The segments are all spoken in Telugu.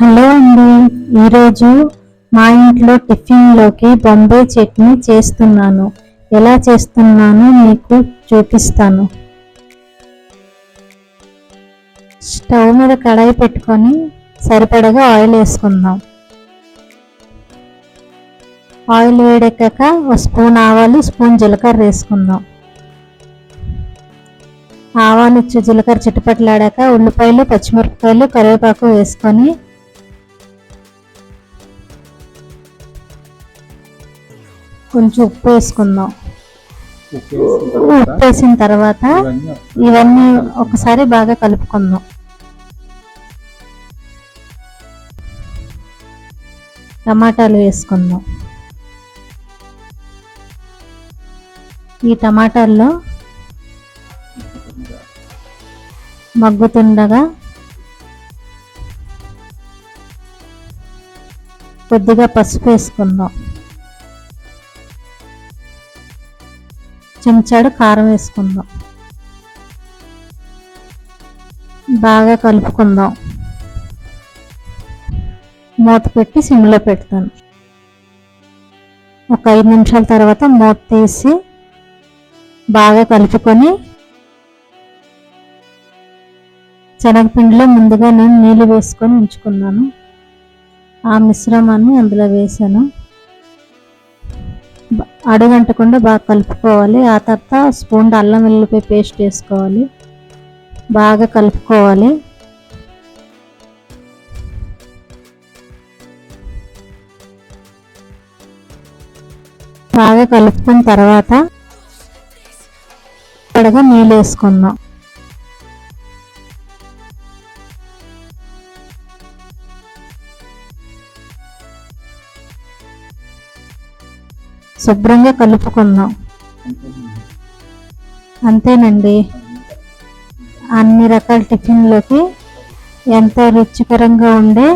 హలో అండి. ఈరోజు మా ఇంట్లో టిఫిన్లోకి బొంబే చట్నీ చేస్తున్నాను. ఎలా చేస్తున్నానో మీకు చూపిస్తాను. స్టవ్ మీద కడాయి పెట్టుకొని సరిపడగా ఆయిల్ వేసుకుందాం. ఆయిల్ వేడెక్కాక ఒక స్పూన్ ఆవాలు స్పూన్ జీలకర్ర వేసుకుందాం. ఆవాలు జీలకర్ర చిట్టుపట్లాడాక ఉల్లిపాయలు పచ్చిమిరపకాయలు కరివేపాకు వేసుకొని కొంచెం ఉప్పు వేసుకుందాం. ఉప్పు వేసిన తర్వాత ఇవన్నీ ఒకసారి బాగా కలుపుకుందాం. టమాటాలు వేసుకుందాం. ఈ టమాటాల్లో మగ్గుతుండగా కొద్దిగా పసుపు వేసుకుందాం. చెంచాడు కారం వేసుకుందాం. బాగా కలుపుకుందాం. మూత పెట్టి సిమ్లో పెడతాను. ఒక ఐదు నిమిషాల తర్వాత మూత తీసి బాగా కలుపుకొని శనగపిండిలో ముందుగా నేను నీళ్ళు వేసుకొని ఉంచుకున్నాను. ఆ మిశ్రమాన్ని అందులో వేసాను. అడుగంటకుండా బాగా కలుపుకోవాలి. ఆ తర్వాత స్పూన్ అల్లం వెల్లుల్లిపాయ పేస్ట్ వేసుకోవాలి. బాగా కలుపుకోవాలి. బాగా కలుపుకున్న తర్వాత ఇక్కడగా నీళ్ళు వేసుకుందాం. శుభ్రంగా కలుపుకుందాం. అంతేనండి. అన్ని రకాల టిఫిన్లోకి ఎంతో రుచికరంగా ఉండే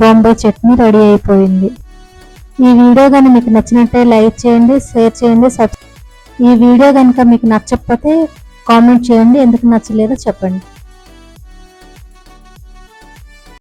బొంబాయి చట్నీ రెడీ అయిపోయింది. ఈ వీడియో కానీ మీకు నచ్చినట్టే లైక్ చేయండి షేర్ చేయండి సబ్ ఈ వీడియో కనుక మీకు నచ్చకపోతే కామెంట్ చేయండి ఎందుకు నచ్చలేదో చెప్పండి.